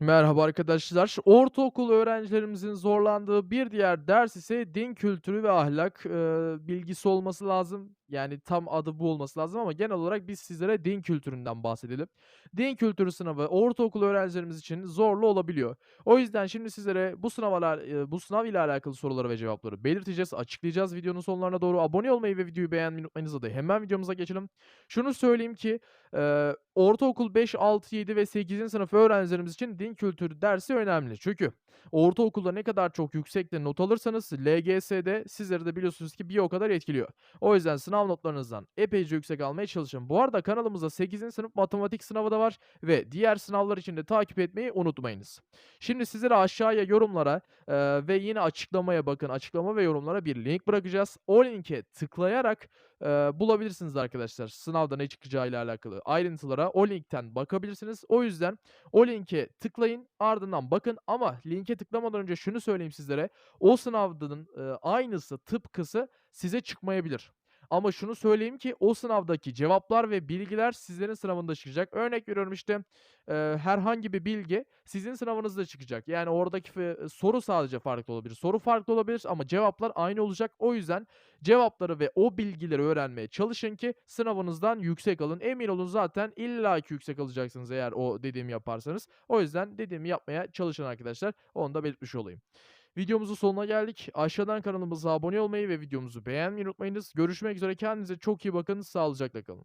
Merhaba arkadaşlar. Ortaokul öğrencilerimizin zorlandığı bir diğer ders ise din kültürü ve ahlak eee, bilgisi olması lazım. Yani tam adı bu olması lazım ama genel olarak biz sizlere din kültüründen bahsedelim. Din kültürü sınavı ortaokul öğrencilerimiz için zorlu olabiliyor. O yüzden şimdi sizlere bu sınavlar eee, bu sınav ile alakalı soruları ve cevapları belirteceğiz, açıklayacağız. Videonun sonlarına doğru abone olmayı ve videoyu beğenmeyi unutmayınız da hemen videomuza geçelim. Şunu söyleyeyim ki Eee, ortaokul 5, 6, 7 ve 8'in sınıf öğrencilerimiz için din kültürü dersi önemli. Çünkü ortaokulda ne kadar çok yüksekte not alırsanız LGS'de sizleri de biliyorsunuz ki bir o kadar etkiliyor. O yüzden sınav notlarınızdan epeyce yüksek almaya çalışın. Bu arada kanalımızda 8. sınıf matematik sınavı da var ve diğer sınavlar için de takip etmeyi unutmayınız. Şimdi sizlere aşağıya yorumlara eee, ve yine açıklamaya bakın. Açıklama ve yorumlara bir link bırakacağız. O linke tıklayarak Eee, bulabilirsiniz arkadaşlar sınavda ne çıkacağıyla alakalı ayrıntılara o linkten bakabilirsiniz. O yüzden o linke tıklayın, ardından bakın ama linke tıklamadan önce şunu söyleyeyim sizlere, o sınavdanın, eee, aynısı, tıpkısı size çıkmayabilir. Ama şunu söyleyeyim ki o sınavdaki cevaplar ve bilgiler sizlerin sınavında çıkacak. Örnek veriyorum işte, eee, herhangi bir bilgi sizin sınavınızda çıkacak. Yani oradaki soru sadece farklı olabilir. Soru farklı olabilir ama cevaplar aynı olacak. O yüzden Cevapları ve o bilgileri öğrenmeye çalışın ki sınavınızdan yüksek alın. Emin olun zaten illaki yüksek alacaksınız eğer o dediğimi yaparsanız. O yüzden dediğimi yapmaya çalışın arkadaşlar. Onu da belirtmiş olayım. Videomuzun sonuna geldik. Aşağıdan kanalımıza abone olmayı ve videomuzu beğenmeyi unutmayınız. Görüşmek üzere. Kendinize çok iyi bakın. Sağlıcakla kalın.